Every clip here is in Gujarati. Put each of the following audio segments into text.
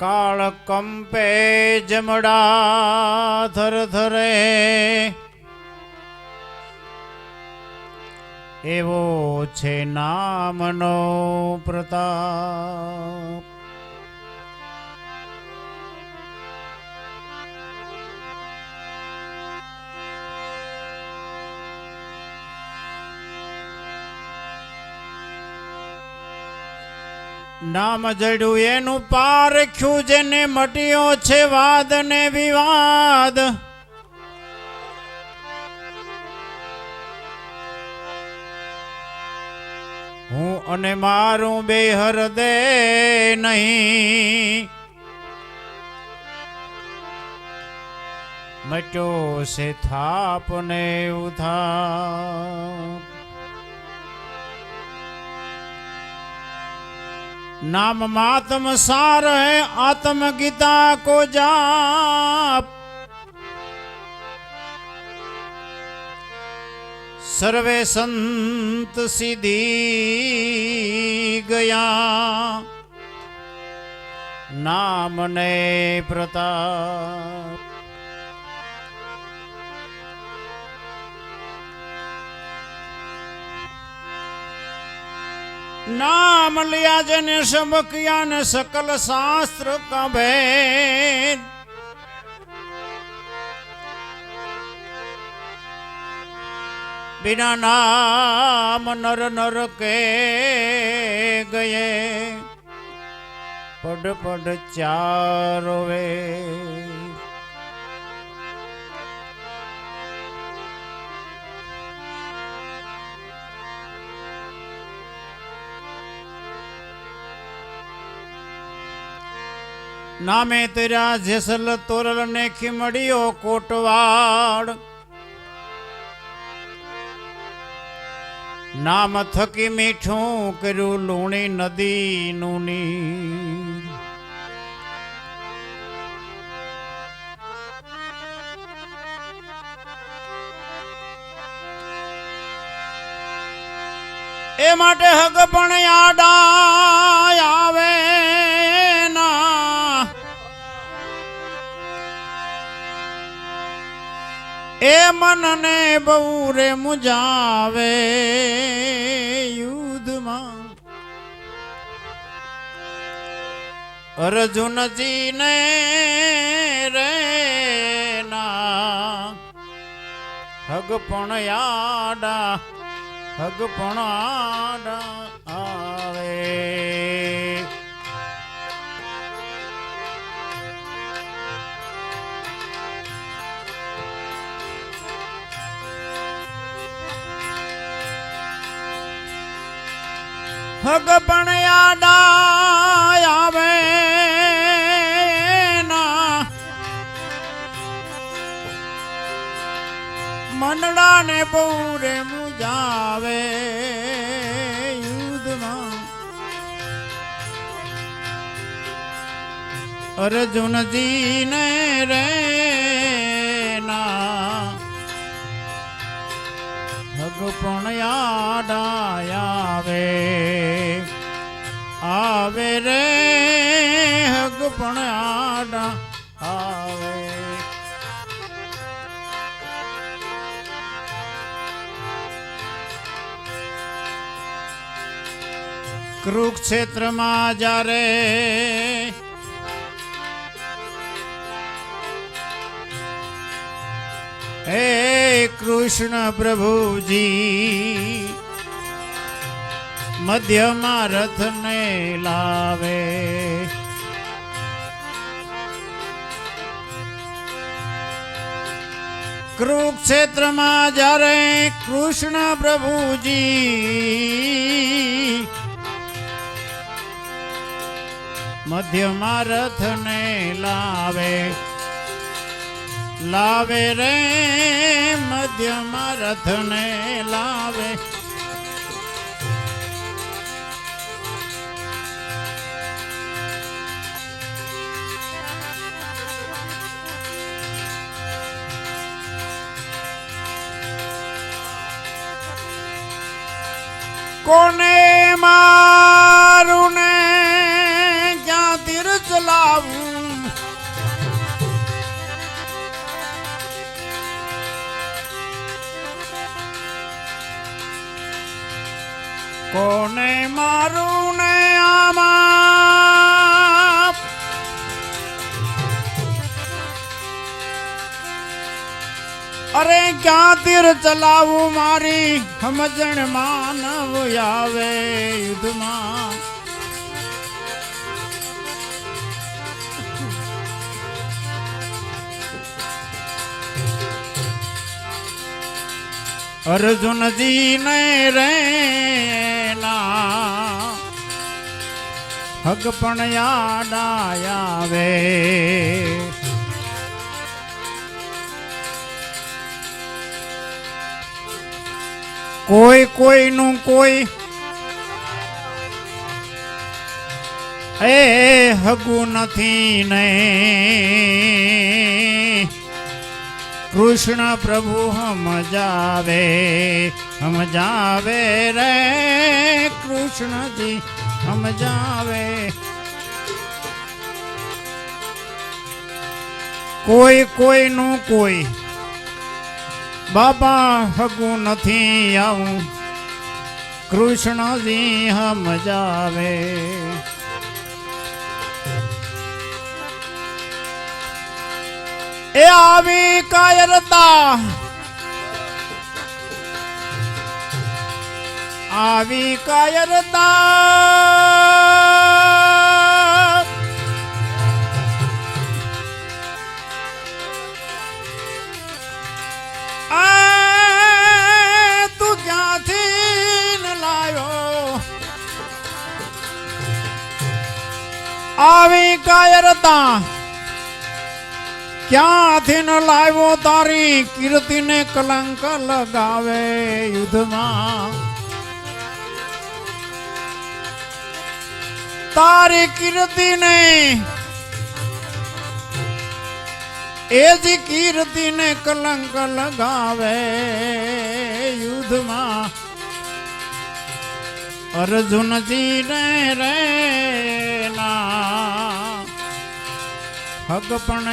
કાળ કંપે જમડા થર થરે એવો છે નામનો પ્રતાપ. નામ જડ્યું, એનું પારખ્યું જેને મટ્યો છે વાદ ને વિવાદ. હું અને મારું બે હૃદય નહીં. મટ્યો છે થાપ ને ઉથાપ नाम मातम सार है आत्म गीता को जाप सर्वे संत सिद्धि गया नाम ने प्रताप નામ લિયા જને સમકિયા ને સકલ શાસ્ત્ર કભે. બિના નામ નર નર કે ગયે. પડ પડ ચારો વે નામે તેરા જેસલ તોરલ ને ખીમડીઓ કોટવાડ નામ થકી મીઠું કર્યું લુણી નદી નુની એ માટે હગ આડા મનને બહુ રે મુજાવે યુદ્ધમાં. અર્જુનજીને રે ના. હગ પણ યાડા હગ પણ આડા આવે. હગ પણ યાડા આવે મનડા ને પૂરે મુજાવે યુદ્ધમાં. અર્જુનજી ને રે ના. હગ પણ યાદ આવે પણ આડા આવે. કુરુક્ષેત્રમાં જ્યારે હે કૃષ્ણ પ્રભુજી મધ્યમાં રથને લાવે. કુરુક્ષેત્રમાં જ્યારે કૃષ્ણ પ્રભુજી મધ્યમાં રથને લાવે લાવે રે મધ્યમાં રથને લાવે. કોને મારું ને ક્યાં તીર ચલાવું. કોને મારું ને આમાં અરે ક્યાં તીર ચલાવું મારી? સમજણ માનવ આવે યુદ્ધમાં. અર્જુનજી ને રેલા. હગ પણ યાદ આવે કોઈ કોઈનું કોઈ એ હગું નથી ને. કૃષ્ણ પ્રભુ સમજાવે સમજાવે રે. કૃષ્ણજી સમજાવે કોઈ કોઈનું કોઈ બાબા હગું નથી આવું. કૃષ્ણજી સમજાવે એ આવી કાયરતા. આવી કાયરતા. આવી કાયરતા. ક્યાંથી ન લાવ્યો તારી કીર્તિને કલંક લગાવે યુદ્ધમાં? તારી કીર્તિને, એ જ કીર્તિને કલંક લગાવે યુદ્ધમાં. અર્જુનજી ને રે ના. હગ પણ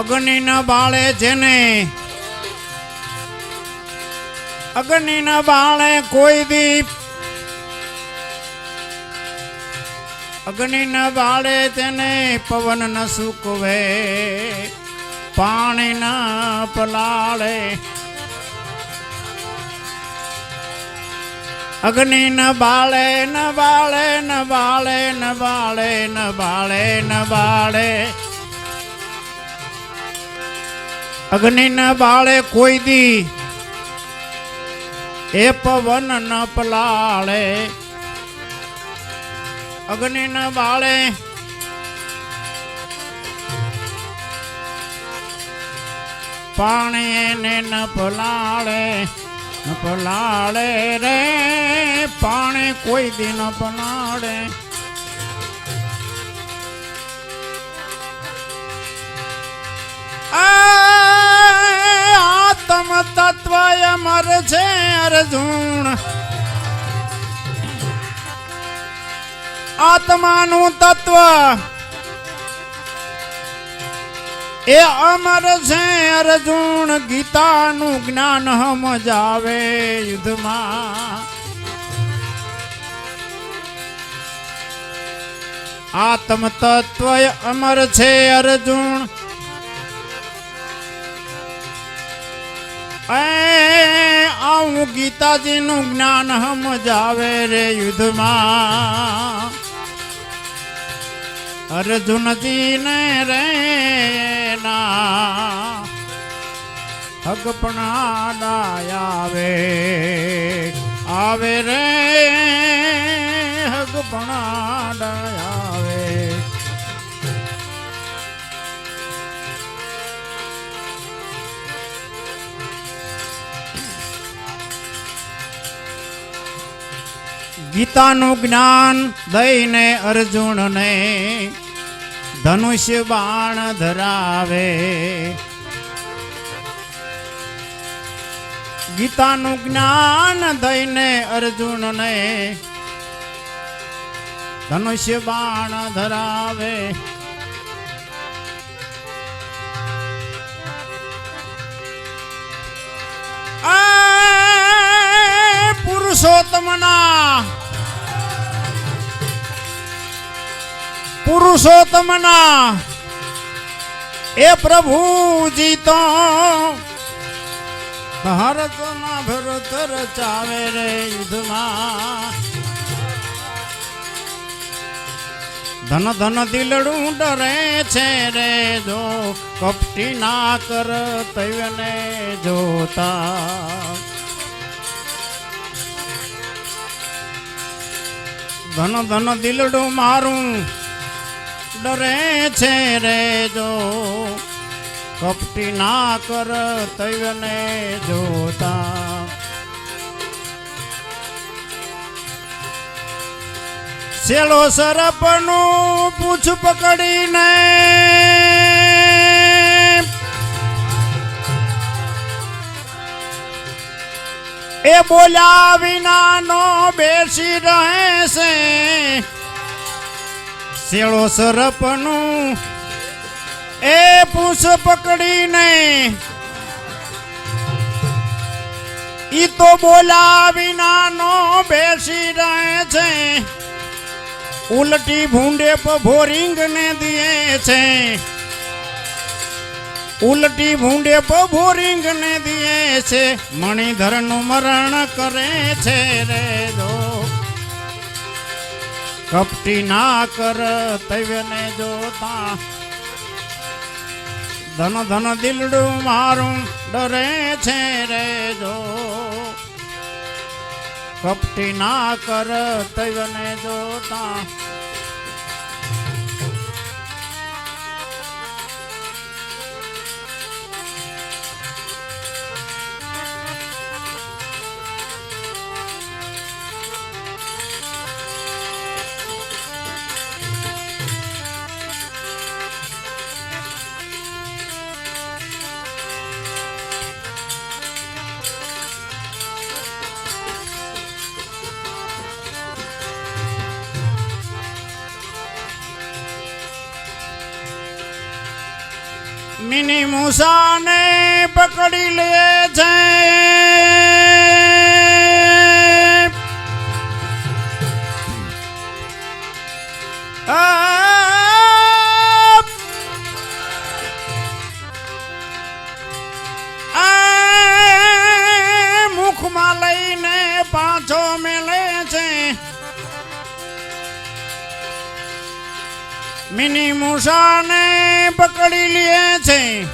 અગ્નિના બાળે જેને અગ્નિના બાળે કોઈ દીપ અગ્નિના બાળે તેને પવન ન સૂકવે, પાણી ન પલાળે. અગ્નિ ન બાળે ન બાળે ન બાળે ન બાળે ન બાળે ન બાળે. અગ્નિ ન બાળે કોઈ દી, એ પવન ન પલાળે. અગ્નિ ન બાળે પાણી એને ન પલાળે ન પલાળે રે. પાણી કોઈ દી ન પલાળે. અમર છે અર્જુન. આત્માનું તત્વ એ અમર છે અર્જુન. ગીતાનું જ્ઞાન સમજાવે યુદ્ધમાં. આત્મ તત્વ અમર છે અર્જુન. એ આવું ગીતાજીનું જ્ઞાન સમજાવે રે યુદ્ધમાં. અર્જુનજી ને રે ના. હગપણા ડાયાવે આવે. રે હગપણા ગીતાનું જ્ઞાન દઈને અર્જુનને ધનુષ્ય બાણ ધરાવે. ગીતાનું જ્ઞાન દઈને અર્જુનને ધનુષ્ય બાણ ધરાવે. પુરુષોત્તમના પુરુષોત્તમના એ પ્રભુજી તો ભારતમાં ભરત રચાવે રે યુદ્ધમાં. ધન ધન દિલડું ડરે છે રે જો, કપટી ના કર તૈવને જોતા. ધન ધન દિલડું મારું ડરે છે રે જો. કપટી ના કર તૈવને જોતા. સેલો સરપનું પૂછ પકડીને. એ બોલ્યા વિના નો બેસી રહે શેળો સરપનું એ પૂછ પકડીને ઈ તો બોલા વિના નો બેસી રહે છે. ઉલટી ભૂંડે ભોરિંગ ને દિએ છે. ઉલટી ભૂંડે ભોરિંગ ને દિએ છે. મણિધરનું મરણ કરે છે રે જો કપટી ના કર તવ્યને જોતા. ધન ધન દિલડું મારું, ડરે છે રે જો. કપટી ના કર તવ્યને જોતા. મિની મૂસાને પકડી લે છે મુખમાં લઈને પાછો મેલે છે મિની મૂસાને પકડી લે છે.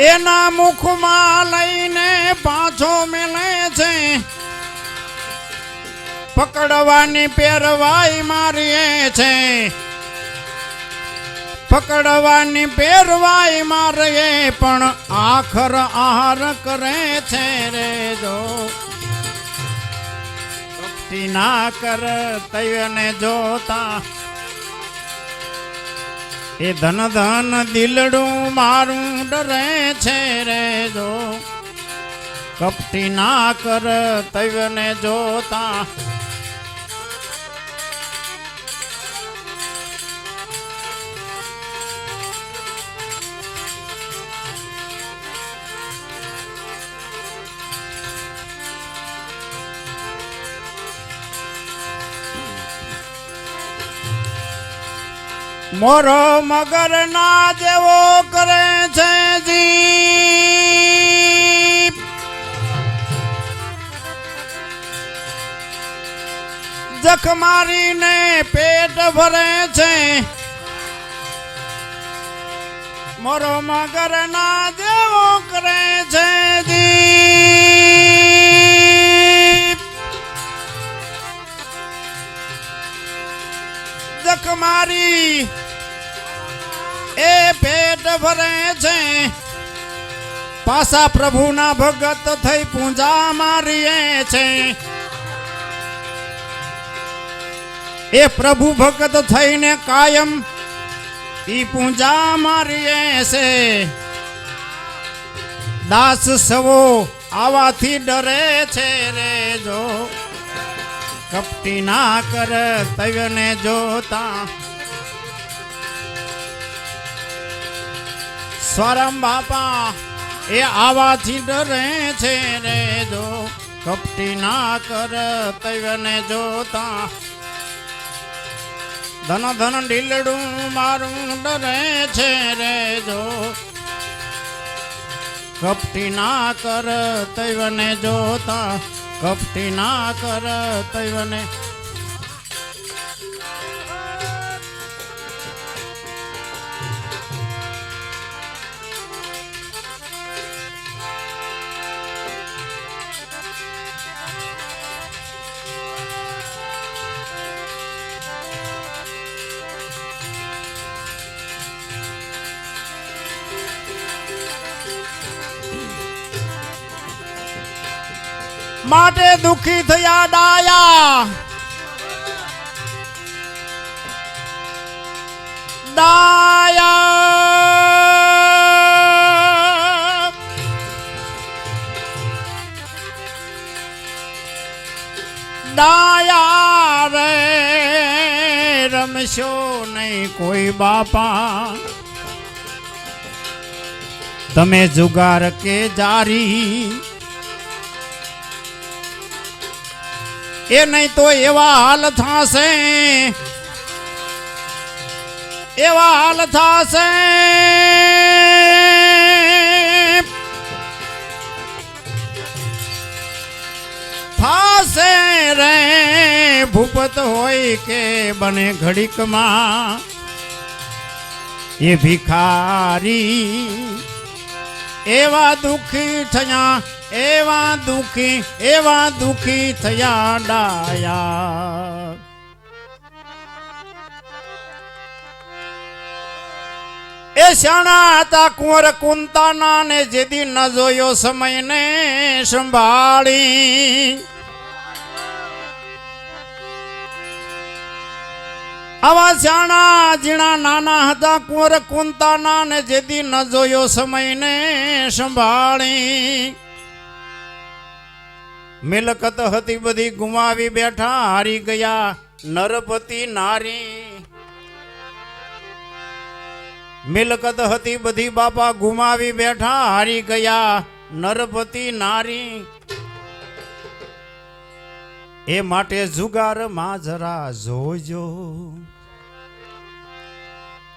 એના મુખમાં લઈને પાછો મેલે છે. પકડવાની પહેરવાઈ મારીએ છે. પકડવાની પેરવાઈ મારીએ, પણ આખર આહાર કરે છે રે જો. ભક્તિ ના કર, તૈવને જોતા. એ ધન ધન દિલડું મારું ડરે છે રે જો. કપટી ના કર, તૈવને જોતા. મોરો મગર ના જેવો કરે છે જી જખ મારીને પેટ ભરે છે. મોરો મગર ના જેવો કરે છે દીપ. જખ મારી એ પેટ ભરે છે. પાસા પ્રભુના ભગત થઈ પૂજા મારીએ છે. એ પ્રભુ ભગત થઈને કાયમ ઈ પૂજા મારીએ છે. દાસ સવો આવાથી ડરે છે રે જો. કપટી ના કર તવને જોતા સ્વરમ બાપા, એ આવાથી ડરે છે રે જો, કપટી ના કર તૈવને જોતા. ધન ધન ઢીલડું મારું ડરે છે રે જો, કપટી ના કર તૈવને જોતા. કપટી ના કર તૈવને માટે દુખી થયા ડાયા. ડાયા. ડાયા રે, રમશો નહીં કોઈ બાપા. તમે જુગાર કે જારી એ નહીં તો એવા હાલ થશે. એવા હાલ થશે. થાશે રે, ભૂપત હોય કે બને ઘડીકમાં. એ ભિખારી, એવા દુખી થયા એવા દુખી એવા દુખી થયા ડાયા. એ શાણા હતા કુંવર કુંતાના ને જેદી ન જોયો સમયને સંભાળી. આવા શાણા જીણા નાના હતા કુંવર કુંતાના ને જેદી ન જોયો સમયને સંભાળી. મિલકત હતી બધી ગુમાવી બેઠા, હારી ગયા. નરપતિ નારી. મિલકત હતી બધી બાપા ગુમાવી બેઠા, હારી ગયા. નરપતિ નારી. એ માટે જુગારમાં જરા જોજો.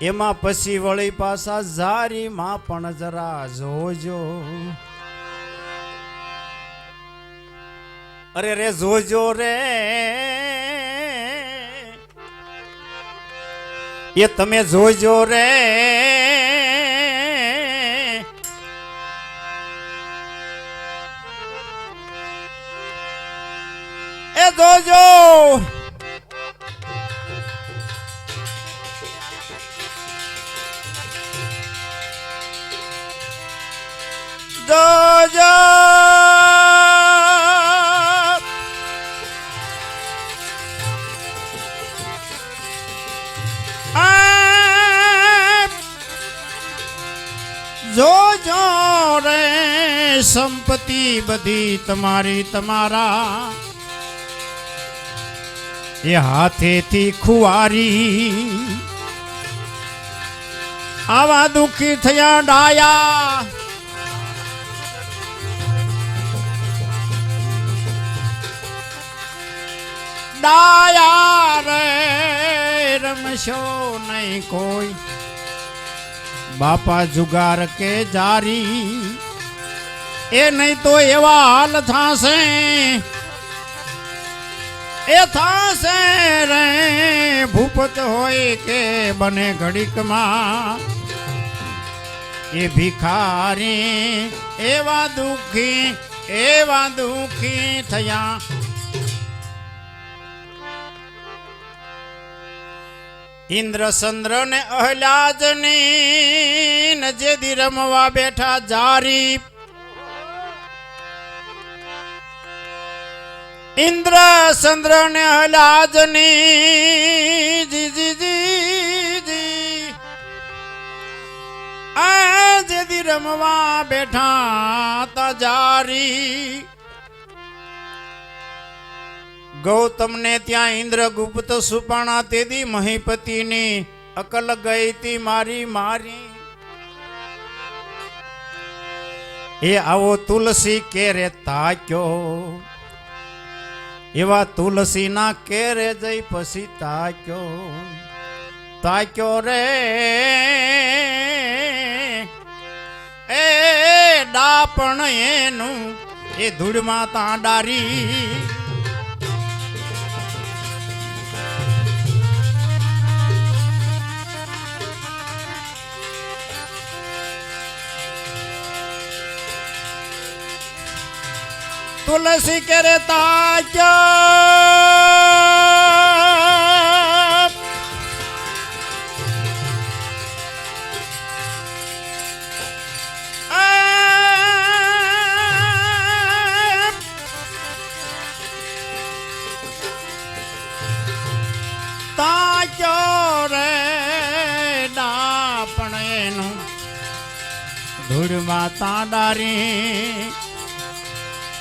એમાં પછી વળી પાછા ઝારીમાં પણ જરા જોજો. અરે રે જોજો રે. એ તમે જોજો રે. બધી તમારી તમારા એ હાથેથી ખુવારી આવા દુઃખી થયા ડાયા ડાયા રે રમશો નહીં કોઈ બાપા જુગાર કે જારી એ નહીં તો એવા હાલ થાશે. એ થાશે રે, ભૂપત હોય કે બને ઘડીકમાં. એ ભિખારી, એવા દુખી એવા દુખી થયા. ઇન્દ્ર ચંદ્ર ને અહલાજની ને જેદી રમવા બેઠા જારી. ઇન્દ્ર ચંદ્ર ને અહલાજની જી જી જી. જી રમવા બેઠા તજારી ગૌતમ ગૌતમને ત્યાં ઇન્દ્રગુપ્ત સુપાણા તેદી મહીપતિની અકલ ગઈ તી મારી મારી. એ આવો તુલસી કેરે તાક્યો? એવા તુલસીના કેરે જઈ પછી તાક્યો. તાક્યો રે. એ ડાપણ એનું એ ધૂળમાં તા તુલસી કરે એનું ધૂળમાં તાડારી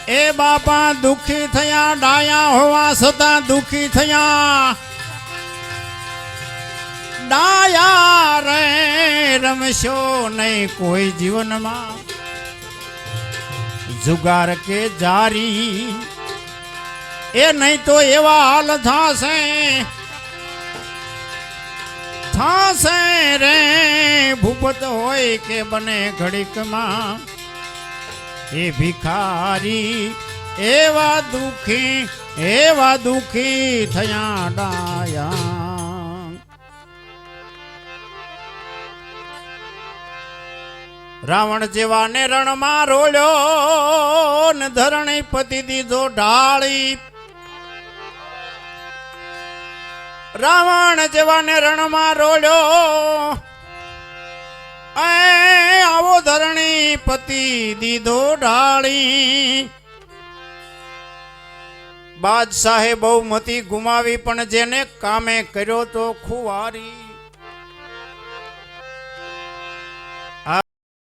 એ બાપા દુખી થયા ડાયા હોવા છતાં દુખી થયા ડાયા રે રમશો નહીં કોઈ જીવનમાં જુગાર કે જારી એ નહીં તો એવા હાલ થાશે થાશે રે ભૂપત હોય કે બને ઘડીકમાં એ ભિખારી, એવા દુખી એવા દુખી થયા ડાયા. રાવણ જેવા ને રણમાં રોળ્યો ને ધરણી પતિ દીધો ઢાળી. રાવણ જેવા ને રણમાં રોળ્યો એ આવો ધરણી પતિ દીધો ઢાળી બાદશાહે બહુમતી ગુમાવી પણ જેને કામે કર્યો તો ખુવારી.